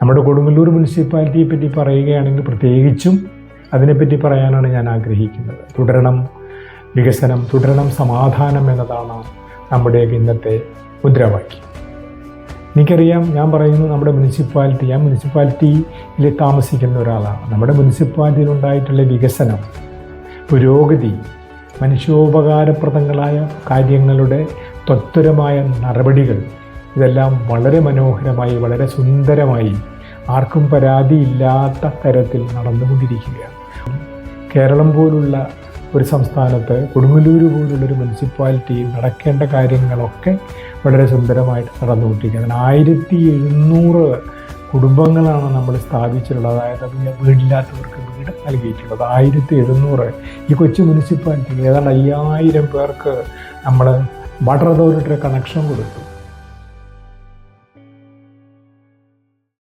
നമ്മുടെ കൊടുങ്ങല്ലൂർ മുനിസിപ്പാലിറ്റിയെ പറ്റി പറയുകയാണെങ്കിൽ പ്രത്യേകിച്ചും അതിനെപ്പറ്റി പറയാനാണ് ഞാൻ ആഗ്രഹിക്കുന്നത്. തുടരണം വികസനം തുടരണം സമാധാനം എന്നതാണ് നമ്മുടെ ഇന്നത്തെ മുദ്രാവാക്യം. എനിക്കറിയാം ഞാൻ പറയുന്നു നമ്മുടെ മുനിസിപ്പാലിറ്റി ഞാൻ മുനിസിപ്പാലിറ്റിയിൽ താമസിക്കുന്ന ഒരാളാണ്. നമ്മുടെ മുനിസിപ്പാലിറ്റിയിൽ ഉണ്ടായിട്ടുള്ള വികസനം പുരോഗതി മനുഷ്യോപകാരപ്രദങ്ങളായ കാര്യങ്ങളുടെ ത്വത്വരമായ നടപടികൾ ഇതെല്ലാം വളരെ മനോഹരമായി വളരെ സുന്ദരമായി ആർക്കും പരാതിയില്ലാത്ത തരത്തിൽ നടന്നുകൊണ്ടിരിക്കുകയാണ്. കേരളം പോലുള്ള ഒരു സംസ്ഥാനത്ത് കൊടുങ്ങല്ലൂർ പോലുള്ളൊരു മുനിസിപ്പാലിറ്റിയിൽ നടക്കേണ്ട കാര്യങ്ങളൊക്കെ വളരെ സുന്ദരമായിട്ട് നടന്നുകൊണ്ടിരിക്കുകയാണ്. ആയിരത്തി എഴുന്നൂറ് കുടുംബങ്ങളാണ് നമ്മൾ സ്ഥാപിച്ചിട്ടുള്ളത്. അതായത് വീടില്ലാത്തവർക്ക് വീട് നൽകിയിട്ടുള്ളത്. ആയിരത്തി എഴുന്നൂറ് ഈ കൊച്ചു മുനിസിപ്പാലിറ്റി ഏതാണ്ട് അയ്യായിരം പേർക്ക് നമ്മൾ വാട്ടർ അതോറിറ്റിയുടെ കണക്ഷൻ കൊടുത്തു.